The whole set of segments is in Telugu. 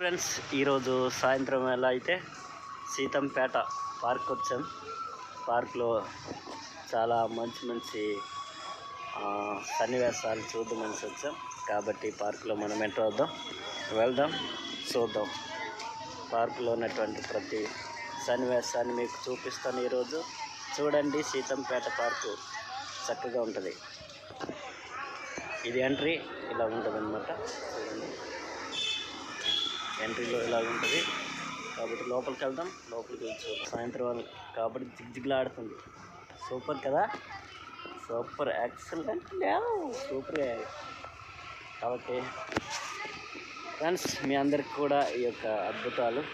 ఫ్రెండ్స్ ఈరోజు సాయంత్రం వేళ అయితే సీతంపేట పార్క్ వచ్చాం. పార్క్లో చాలా మంచి మంచి సన్నివేశాలు చూద్దామని వచ్చాం. కాబట్టి పార్కులో మనం ఎంటర్ అవుదాం. వెళ్దాం చూద్దాం. పార్కులో ఉన్నటువంటి ప్రతి సన్నివేశాన్ని మీకు చూపిస్తాను ఈరోజు. చూడండి సీతంపేట పార్కు చక్కగా ఉంటుంది. ఇది ఎంట్రీ ఇలా ఉంటుందన్నమాట. చూడండి ఎంట్రీలో ఇలా ఉంటుంది. కాబట్టి లోపలికి వెళ్దాం. లోపలికి వెళ్ళి సాయంత్రం వాళ్ళకి కాబట్టి జిగ్జిగ్లాడుతుంది సూపర్ కదా? Super excellent super. కాబట్టి ఫ్రెండ్స్ మీ అందరికి కూడా ఈ యొక్క అద్భుతాలు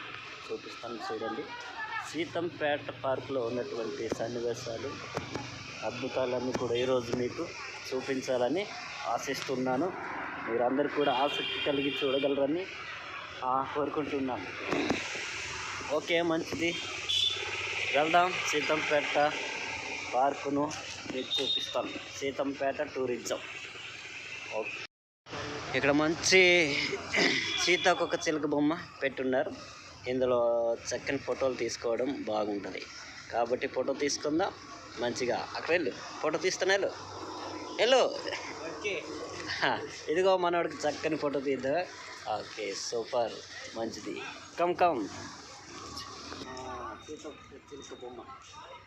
చూపిస్తాను చూడండి. సీతంపేట పార్కులో ఉన్నటువంటి సన్నివేశాలు అద్భుతాలన్నీ కూడా ఈరోజు మీకు చూపించాలని ఆశిస్తున్నాను. మీరందరూ కూడా ఆసక్తి కలిగి చూడగలరని ఆ, కోరుకుంటున్నాను ఓకే మంచిది. వెళ్దాం. సీతంపేట పార్కును మీకు చూపిస్తాను సీతంపేట టూరిజం. ఓకే. ఇక్కడ మంచి సీతాకొక చిలుక బొమ్మ పెట్టున్నారు. ఇందులో చక్కని ఫోటోలు తీసుకోవడం బాగుంటుంది. కాబట్టి ఫోటో తీసుకుందాం. మంచిగా. అక్కడ వెళ్ళు. ఫోటో తీస్తాను వెళ్ళు. వెళ్ళు. ఇదిగో మనవాడికి చక్కని ఫోటో తీద్దా. ఓకే సూపర్ మంచిది. Come come. చిలుక బొమ్మ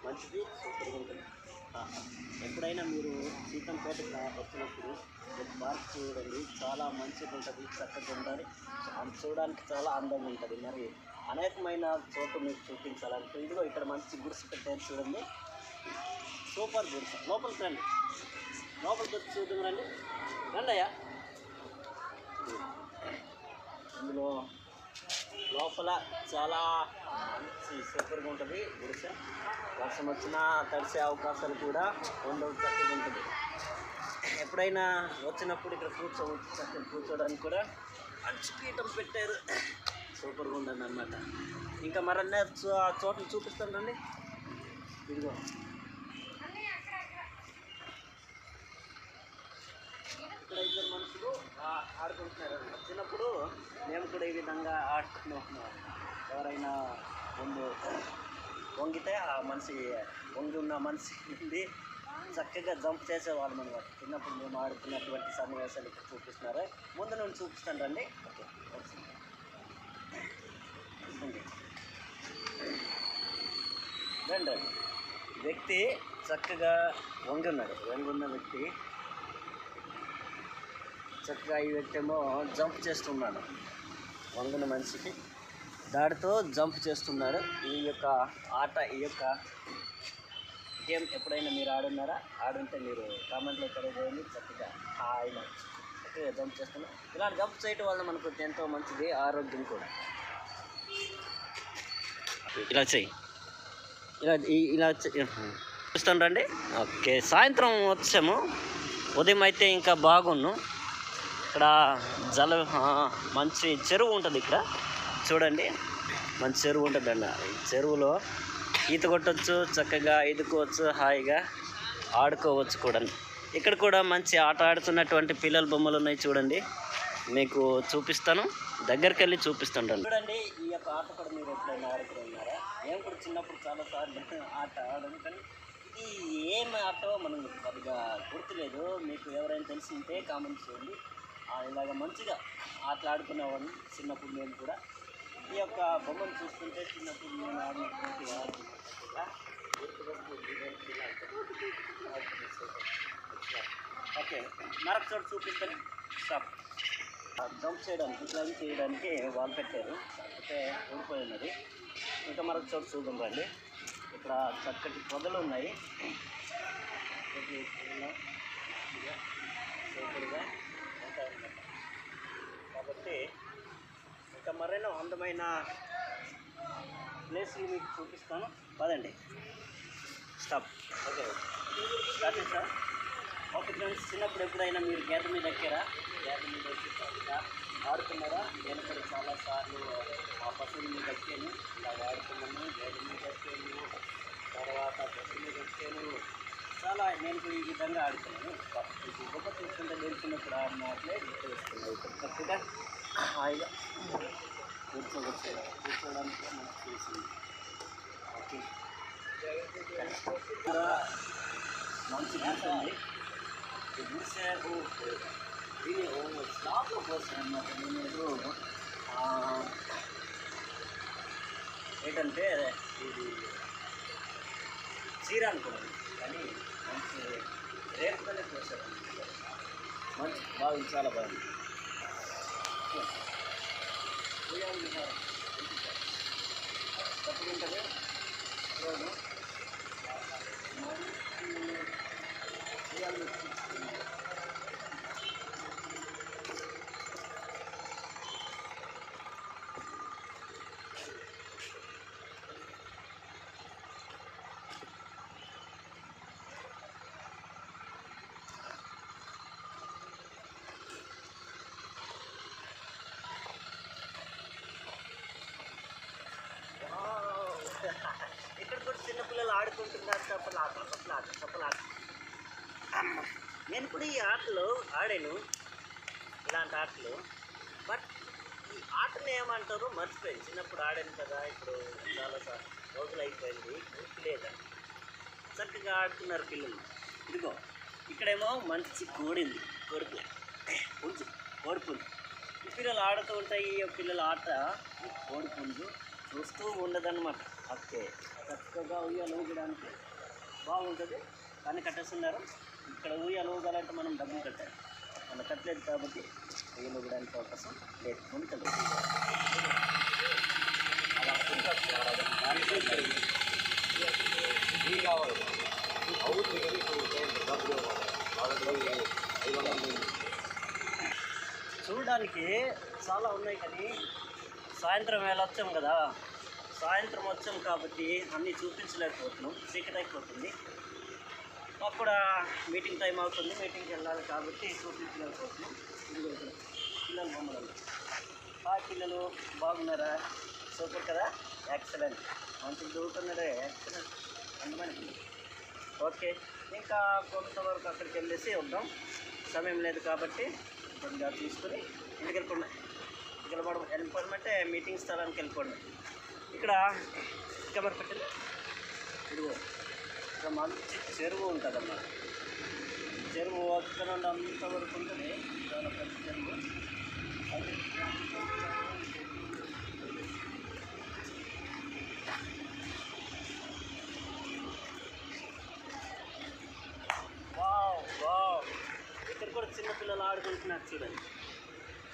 మంచిది సూపర్గా ఉంటుంది ఎప్పుడైనా మీరు సీతంపేట వచ్చినప్పుడు ఒక పార్క్ చూడండి చాలా మంచిగా ఉంటుంది చక్కగా ఉండాలి అది చూడడానికి చాలా అందంగా ఉంటుంది. మరి అనేకమైన చోటు మీకు చూపించాలంటే ఇదిగో ఇక్కడ మంచి గుడిసి పెట్టారు చూడండి. సూపర్ గుడిసె. లోపలికి రండి. లోపలికి వచ్చి చూద్దాం రండి. రండి అయ్యా ఇందులో లోపల చాలా మంచి సూపర్గా ఉంటుంది గుడిసె. వర్షం వచ్చినా తడిసే అవకాశాలు కూడా ఉండవు చక్కగా ఉంటుంది. ఎప్పుడైనా వచ్చినప్పుడు ఇక్కడ కూర్చోవచ్చు చక్కగా కూర్చోడానికి కూడా అచ్చిపీఠం పెట్టారు. సూపర్గా ఉందండి అనమాట ఇంకా మరన్నీ చో- ఆ చోట్ల చూపిస్తాను రండి. ఇదిగో ఇక్కడ ఇద్దరు మనుషులు ఆ- ఆడుకుంటున్నారు. చిన్నప్పుడు మేము కూడా ఈ విధంగా ఆడుకున్నాము ఎవరైనా ముందు వంగితే ఆ మనిషి వంగి ఉన్న మనిషి నుండి చక్కగా జంప్ చేసేవాళ్ళం అనమాట చిన్నప్పుడు మేము ఆడుకున్నటువంటి సన్నివేశాలు ఇక్కడ చూపిస్తున్నారు. ముందు నుండి చూపిస్తాను రండి. ఓకే రండి రండి. వ్యక్తి చక్కగా వంగి ఉన్నాడు. వంగి ఉన్న వ్యక్తి చక్కగా ఈ వ్యక్తి ఏమో జంప్ చేస్తున్నాడు. వంగిన మనిషికి. దాడితో జంప్ చేస్తున్నారు ఈ యొక్క ఆట ఈ యొక్క గేమ్ ఎప్పుడైనా మీరు ఆడున్నారా? ఆడుంటే మీరు కామెంట్లో తెలియజేయండి. చక్కగా ఆయన చక్కగా జంప్ చేస్తున్నారు ఇలాంటి జంప్ చేయటం వల్ల మనకు ఎంతో మంచిది ఆరోగ్యం కూడా. ఇలా చెయ్యి. ఇలా ఇలా చూస్తాను రండి ఓకే సాయంత్రం వచ్చాము. ఉదయం అయితే ఇంకా బాగున్ను ఇక్కడ జల మంచి చెరువు ఉంటుంది ఇక్కడ. చూడండి మంచి చెరువు ఉంటుంది ఈ చెరువులో ఈత కొట్టవచ్చు చక్కగా ఈదుకోవచ్చు హాయిగా ఆడుకోవచ్చు కూడా. ఇక్కడ కూడా మంచి ఆట ఆడుతున్నటువంటి పిల్లల బొమ్మలు ఉన్నాయి చూడండి. మీకు చూపిస్తాను. దగ్గరికి వెళ్ళి చూపిస్తాను చూడండి ఈ యొక్క ఆట కూడా మీరు ఎప్పుడైనా ఆడుకున్నారా మేము కూడా చిన్నప్పుడు చాలా సార్లు ఆట ఆడము కానీ ఇది ఏం ఆటో మనం పెద్దగా గుర్తులేదు. మీకు ఎవరైనా తెలిసింటే కామెంట్ చేయండి. ఇలాగ మంచిగా ఆటలు చిన్నప్పుడు నేను కూడా. ఈ యొక్క బొమ్మను చూస్తుంటే చిన్నప్పుడు నేను ఆడినటువంటి ఓకే మరొక చోట చూపిస్తాను. స్టాప్. జంప్ చేయడానికి క్లైమ్ చేయడానికి వాల్ పెట్టారు. కాకపోతే ఊడిపోయి ఉన్నది. ఇంకా మరొక చోట చూద్దాం రండి. ఇక్కడ చక్కటి పొదలు ఉన్నాయి ఇది ఇలా ఇదిగా సూపర్గా ఉంటాయన్నమాట కాబట్టి ఇంకా మరెన్నో అందమైన ప్లేస్ మీకు చూపిస్తాను. పదండి. Stop. Okay. Start sir okay friends చిన్నప్పుడు ఎప్పుడైనా మీరు గేద మీద ఎక్కారా? గేద మీద ఎక్కి ఆడుతున్నారా ఆడుకున్నారా? నేను కూడా చాలాసార్లు ఆ పశువుల మీద ఎక్కాను. ఇలా ఆడుకున్నాను గేద మీద ఎక్కాను తర్వాత పశువుల మీద ఎక్కాను. చాలా నేను కూడా ఈ విధంగా ఆడుతున్నాను గొప్ప చూసుకుంటే నేను చిన్నప్పుడు ఆడిన గుర్తు వస్తున్నాయి ఇక్కడ హాయిగా కూర్చోవచ్చు కూర్చోవడానికి కూడా మనకు ఓకే మంచి గుడిసె ఉంది ఈ గుడిసె ఓ- అన్నమాట నేను ఏంటంటే ఇది చీర అనుకున్నాను కానీ మంచి రేపుతోనే పోసారు మంచి బాగుంది చాలా బాగుంది. ఉయ్యాలు చూసారా? తప్పకుండా ఉంటుంది రోజు ఉయ్యాలు చూసుకున్నాను. వావ్! ఇక్కడ కూడా చిన్నపిల్లలు ఆడుకుంటున్నారు చప్పలాట చప్పలాట అమ్మ నేను కూడా ఈ ఆటలు ఆడాను ఇలాంటి ఆటలు. బట్ ఈ ఆటలు ఏమంటారు మర్చిపోయింది చిన్నప్పుడు ఆడాను కదా ఇప్పుడు చాలా రోజులు అయిపోయింది గుర్తు లేదని చక్కగా ఆడుతున్నారు పిల్లలు. ఇదిగో ఇక్కడేమో మంచి కోడింది కోడిపిల్ల. పుంజు కోడిపుంజు ఈ పిల్లలు ఆడుతూ ఉంటాయి ఈ పిల్లల ఆట. కోడిపుంజు చూస్తూ ఉండదన్నమాట. ఓకే చక్కగా ఉయ్యాలి ఊగడానికి. బాగుంటుంది. కానీ కట్టేస్తున్నారు. ఇక్కడ ఊయలు ఊగాలంటే మనం డబ్బులు కట్టాలి. మనం కట్టలేదు కాబట్టి ఊయలు ఊగడానికి అవకాశం లేదు. ముందు అవుతుంది డబ్బులు చూడడానికి చాలా ఉన్నాయి కానీ సాయంత్రం వేళ వచ్చాం కదా. సాయంత్రం వచ్చాం కాబట్టి అన్నీ చూపించలేకపోతున్నాం చీకటి అయిపోతుంది. మాకు కూడా మీటింగ్ టైం అవుతుంది మీటింగ్కి వెళ్ళాలి కాబట్టి చూపించలేకపోతున్నాం. పిల్లలు మమ్మల్ని ఆ పిల్లలు బాగున్నారా? సూపర్ కదా? ఎక్సలెంట్ మంచిగా చదువుతున్నారే? ఎక్సలెంట్ అందమైన ఓకే ఇంకా కొంతవరకు అక్కడికి వెళ్ళేసి వద్దాం. సమయం లేదు కాబట్టి కొద్దిగా తీసుకొని ఇంటికి వెళ్ళిపోండి. ఇంటికి వెళ్ళిపోవడం వెళ్ళిపోవడం అంటే మీటింగ్ స్థలానికి వెళ్ళిపోండి. ఇక్కడ కెమెరా పెట్టండి. ఇదిగో ఇక్కడ మంచి చెరువు ఉంటుంది అన్నమాట చెరువు అక్కడ నుండి అంతవరకు ఉంటుంది. చాలా పెద్ద చెరువు. అది వావ్ వావ్. ఇక్కడ కూడా చిన్నపిల్లలు ఆడుకుంటున్నారు చూడండి.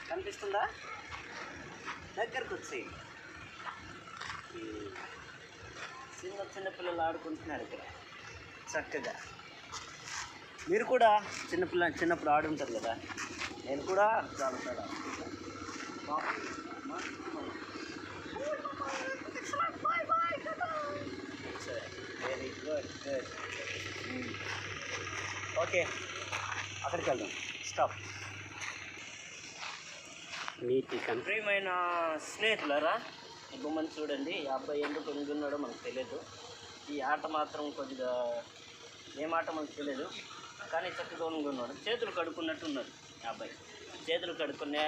కనిపిస్తుందా? దగ్గరకు వచ్చి చిన్న చిన్న పిల్లలు ఆడుకుంటున్నారు ఇక్కడ. చక్కగా. మీరు కూడా చిన్నపిల్ల చిన్నప్పుడు ఆడుంటారు కదా? నేను కూడా చాలా చాలా వెరీ గుడ్ గుడ్ ఓకే. అక్కడికి వెళ్దాం. స్టాప్. నీటి ప్రియమైన స్నేహితులారా ఈ బొమ్మను చూడండి ఈ అబ్బాయి ఎందుకు ఉంటున్నాడో మనకు తెలియదు ఈ ఆట మాత్రం కొద్దిగా ఏమాట ఆట మనకు తెలియదు కానీ చక్కగా ఉన్నాడు. చేతులు కడుక్కున్నట్టు ఉన్నాడు ఈ అబ్బాయి చేతులు కడుక్కునే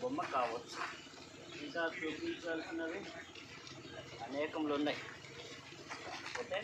బొమ్మ కావచ్చు. ఇంకా చూపించాల్సినవి అనేకములు ఉన్నాయి. ఓకే